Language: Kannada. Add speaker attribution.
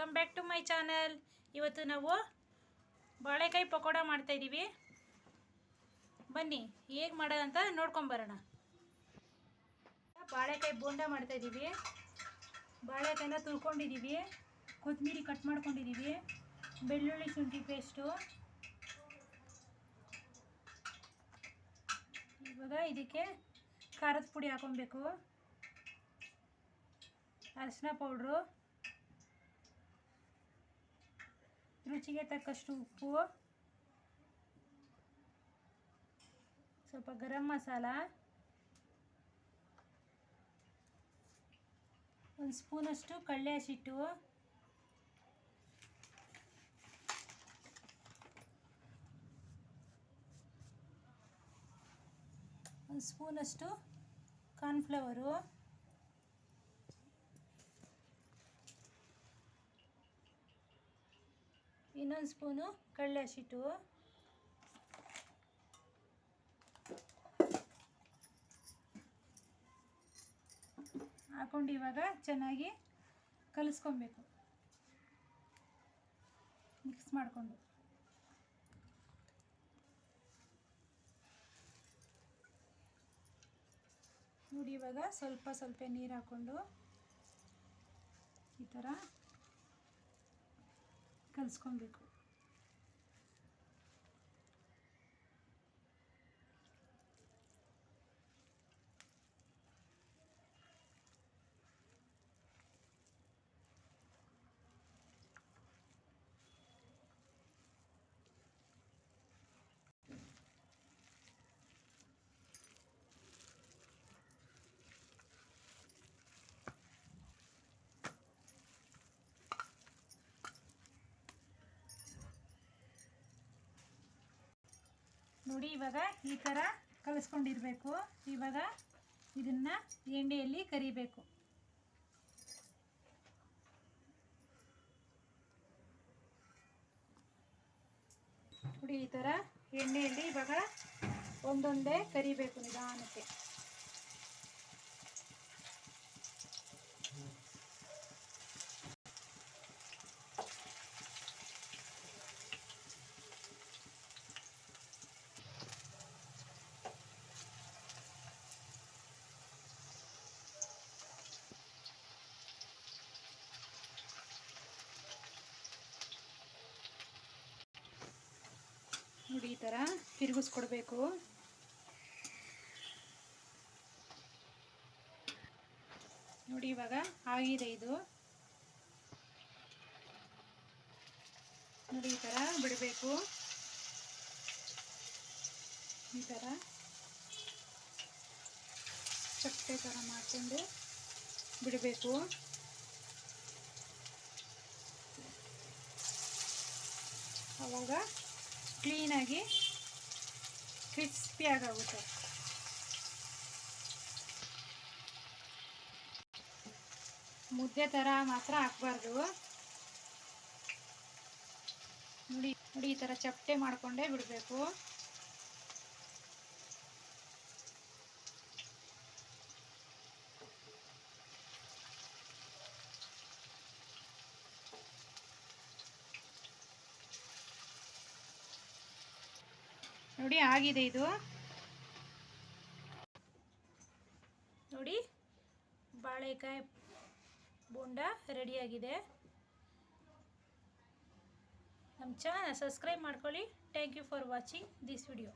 Speaker 1: Welcome back to my channel ಇವತ್ತು ನಾವು ಬಾಳೆಕಾಯಿ ಪಕೋಡ ಮಾಡ್ತಾಯಿದ್ದೀವಿ ಬನ್ನಿ, ಹೇಗೆ ಮಾಡೋದಂತ ನೋಡ್ಕೊಂಬರೋಣ ಬಾಳೆಕಾಯಿ ಬೋಂಡ ಮಾಡ್ತಾಯಿದ್ದೀವಿ ಬಾಳೆಕಾಯಿನ ತುಳ್ಕೊಂಡಿದ್ದೀವಿ ಕೊತ್ತಂಬರಿ ಕಟ್ ಮಾಡ್ಕೊಂಡಿದ್ದೀವಿ ಬೆಳ್ಳುಳ್ಳಿ ಶುಂಠಿ ಪೇಸ್ಟು. ಇವಾಗ ಇದಕ್ಕೆ ಖಾರದ ಪುಡಿ ಹಾಕೊಬೇಕು. ಅರಿಶಿನ ಪೌಡ್ರು. ರುಚಿಗೆ ತಕ್ಕಷ್ಟು ಉಪ್ಪು. ಸ್ವಲ್ಪ ಗರಂ ಮಸಾಲ. ಒಂದು ಸ್ಪೂನಷ್ಟು ಕಡಲೆ ಹಸಿಟ್ಟು. ಒಂದು ಸ್ಪೂನಷ್ಟು ಕಾರ್ನ್ಫ್ಲವರು. ಇನ್ನೊಂದು ಸ್ಪೂನು ಕಡಲೆ ಹಸಿಟ್ಟು. ಹಾಕೊಂಡು ಇವಾಗ ಚೆನ್ನಾಗಿ ಕಲಿಸ್ಕೊಬೇಕು. ಮಿಕ್ಸ್ ಮಾಡಿಕೊಂಡು. ನೋಡಿ ಇವಾಗ ಸ್ವಲ್ಪ ಸ್ವಲ್ಪ ನೀರು ಹಾಕ್ಕೊಂಡು ಈ ಥರ ಕಲಿಸ್ಕೊಬೇಕು ನೋಡಿ, ಇವಾಗ ಈ ಥರ ಕಲಿಸ್ಕೊಂಡಿರಬೇಕು. ಇವಾಗ ಇದನ್ನು ಎಣ್ಣೆಯಲ್ಲಿ ಕರಿಬೇಕು. ನೋಡಿ, ಈ ಥರ ಎಣ್ಣೆಯಲ್ಲಿ ಇವಾಗ ಒಂದೊಂದೇ ಕರಿಬೇಕು ನಿಧಾನಕ್ಕೆ. ನೋಡಿ ಈ ಥರ ತಿರುಗಿಸ್ಕೊಡ್ಬೇಕು. ನೋಡಿ ಇವಾಗ ಆಗಿದೆ ಇದು. ನೋಡಿ ಈ ಥರ ಬಿಡಬೇಕು. ಈ ಥರ ಚಪ್ಪೆ ಥರ ಮಾಡ್ಕೊಂಡು ಬಿಡಬೇಕು. ಆವಾಗ ಕ್ಲೀನಾಗಿ ಕ್ರಿಸ್ಪಿ ಆಗುತ್ತೆ ಮುದ್ದೆ ಥರ ಮಾತ್ರ ಹಾಕ್ಬಾರ್ದು. ನೋಡಿ ನೋಡಿ ಈ ಥರ ಚಪ್ಪಟೆ ಮಾಡಿಕೊಂಡೇ ಬಿಡಬೇಕು. ನೋಡಿ, ಆಗಿದೆ ಇದು. ನೋಡಿ, ಬಾಳೆಕಾಯಿ ಬೋಂಡ ರೆಡಿಯಾಗಿದೆ. ನಮ್ಮ ಚಾನಲ್ ಸಬ್ಸ್ಕ್ರೈಬ್ ಮಾಡ್ಕೊಳ್ಳಿ. Thank you for watching this video